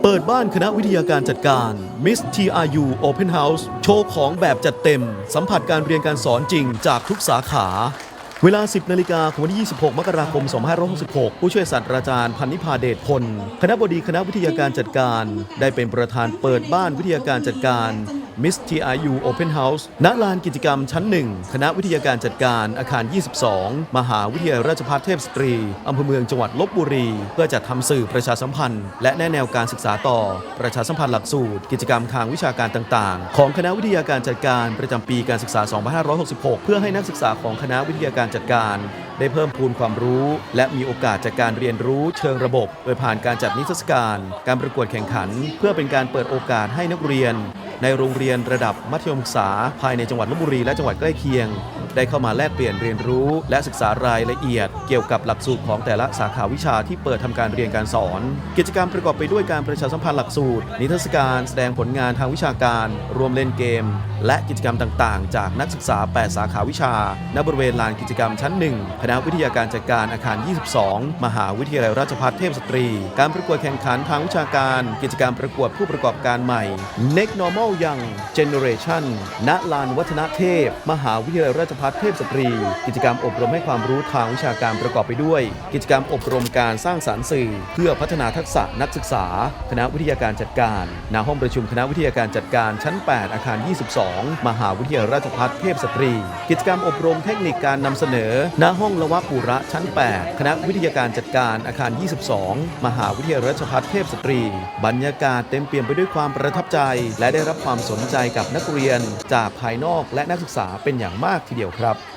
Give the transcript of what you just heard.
เปิดบ้านคณะวิทยาการจัดการ Miss TRU Open House โชว์ของแบบจัดเต็ม สัมผัสการเรียนการสอนจริงจากทุกสาขา เวลา 10 นาฬิกาของวันที่ 26 มกราคม 2566 ผู้ช่วยศาสตราจารย์พันนิพาเดชพล คณะบดีคณะวิทยาการจัดการ ได้เป็นประธานเปิดบ้านวิทยาการจัดการ Miss TRU Open House ณลานกิจกรรมชั้น1คณะวิทยาการจัดการอาคาร 22 มหาวิทยาลัยราชภัฏเทพสตรีอำเภอเมืองจังหวัดลบบุรี เพื่อจัดทำสื่อประชาสัมพันธ์ และแนแนวการศึกษาต่อ ประชาสัมพันธ์หลักสูตร กิจกรรมทางวิชาการต่างๆ ของคณะวิทยาการจัดการประจำปีการศึกษา 2566 เพื่อให้นักศึกษาของคณะวิทยาการจัดการ ได้เพิ่มพูนความรู้ และมีโอกาสจากการเรียนรู้เชิงระบบ โดยผ่านการจัดนิทรรศการ การประกวดแข่งขัน เพื่อเป็นการเปิดโอกาสให้นักเรียน ในโรงเรียนระดับมัธยมศึกษาภายในจังหวัดลบบุรีและจังหวัดใกล้เคียง ได้เข้ามาแลกเปลี่ยนเรียนรู้ และศึกษารายละเอียด เกี่ยวกับหลักสูตรของแต่ละสาขาวิชาที่เปิดทำการเรียนการสอน กิจกรรมประกอบไปด้วยการประชาสัมพันธ์หลักสูตร นิทรรศการแสดงผลงานทางวิชาการ รวมเล่นเกม และกิจกรรมต่างๆ จากนักศึกษา 8 สาขาวิชา ณ บริเวณลานกิจกรรมชั้น 1 คณะวิทยาการจัดการอาคาร 22 มหาวิทยาลัยราชภัฏเทพสตรี การประกวดแข่งขันทางวิชาการ กิจกรรมประกวดผู้ประกอบการใหม่ Next Normal Young Generation ณ ลานวัฒนเทพ มหาวิทยาลัยราชภัฏเทพสตรี กิจกรรมอบรมให้ความรู้ทางวิชาการประกอบไปด้วย กิจกรรมอบรมการสร้างสรรค์สื่อ เพื่อพัฒนาทักษะนักศึกษา คณะวิทยาการจัดการณห้องประชุมคณะวิทยาการจัดการชั้น 8 อาคาร 22 มหาวิทยาลัยราชภัฏเทพสตรี กิจกรรมอบรมเทคนิคการนำเสนอ ณห้องละวะปุระชั้น 8 คณะวิทยาการจัดการอาคาร 22 มหาวิทยาลัยราชภัฏเทพสตรี บรรยากาศเต็มเปี่ยมไปด้วยความประทับใจ และได้รับความสนใจกับนักเรียน จากภายนอกและนักศึกษาเป็นอย่างมากทีเดียวครับ